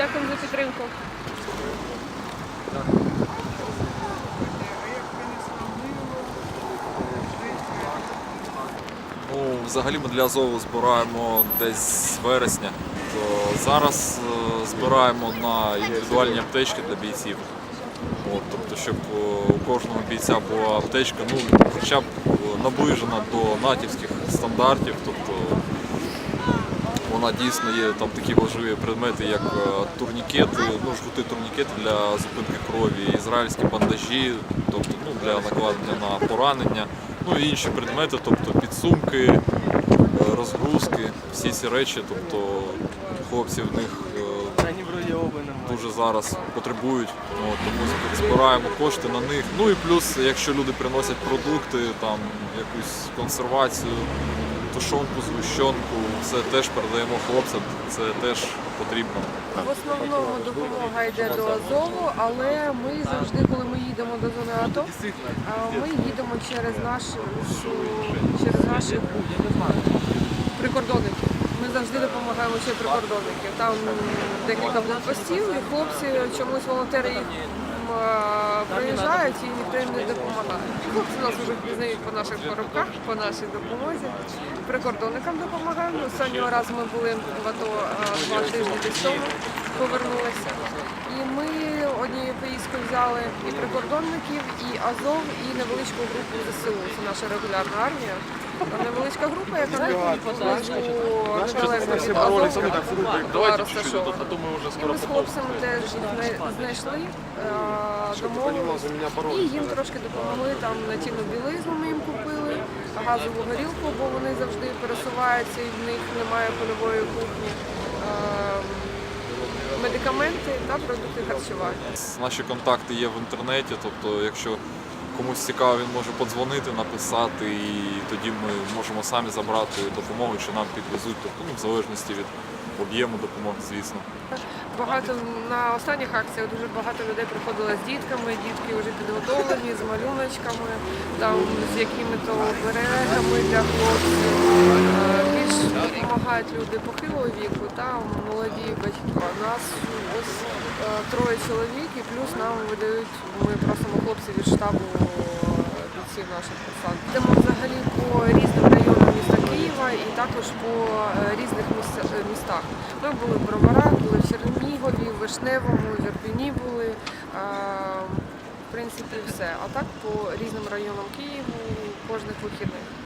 Дякуємо за підтримку. Ну, взагалі ми для Азову збираємо десь з вересня. То зараз е, збираємо на індивідуальні аптечки для бійців. От, тобто, щоб е, у кожного бійця була аптечка, ну, хоча б е, наближена до натівських стандартів. Тобто вона дійсно є там такі важливі предмети, як е, турнікети, ну, жгути турнікети для зупинки крові, ізраїльські бандажі, тобто ну, для накладення на поранення, ну і інші предмети, тобто підсумки, е, розгрузки, всі ці речі, тобто хлопці в них е, дуже зараз потребують, от, тому збираємо кошти на них. Ну і плюс, якщо люди приносять продукти, там якусь консервацію, тушонку, згущенку, це теж передаємо хлопцям, це теж потрібно. В основному допомога йде до Азову, але ми завжди, коли ми їдемо до зони АТО, ми їдемо через нашу через наших завжди допомагаємо ще прикордонників. Там декілька блокпостів, і хлопці чомусь волонтери їх проїжджають і ніхто їм не допомагає. Хлопці нас вже впізнають по наших коробках, по нашій допомозі. Прикордонникам допомагаємо. Останнього разу ми були в АТО два тижні десь тому, повернулися. І ми однією поїздкою взяли і прикордонників, і Азов, і невеличку групу ЗСУ. Це наша регулярна армія. А Невеличка група, яка поблизу незалежно від Азову була розташована. І ми з хлопцями теж їх знайшли, е, домовились. І їм трошки допомогли там на тіну білизну ми їм купили, газову горілку, бо вони завжди пересуваються і в них немає польової кухні. Е, Медикаменти та продукти харчування. Наші контакти є в інтернеті, тобто, якщо комусь цікаво, він може подзвонити, написати, і тоді ми можемо самі забрати допомогу, чи нам підвезуть, тобто, ну, в залежності від об'єму допомоги, звісно. Багато на останніх акціях дуже багато людей приходило з дітками. Дітки вже підготовлені з малюночками, там з якими-то берегами для хлопців. Е, допомагають люди похилого віку та молоді батьки. Нас ось е, троє чоловік, і плюс нам видають. Ми просимо хлопців від штабу е, бійців наших посад. Йдемо взагалі по різним районам міста Києва і також по е, різних е, містах. Ми були в Броварах, були в Чернігові, в Вишневому, в Ірпіні були. Е, В принципі, все. А так по різним районам Києву кожних вихідних.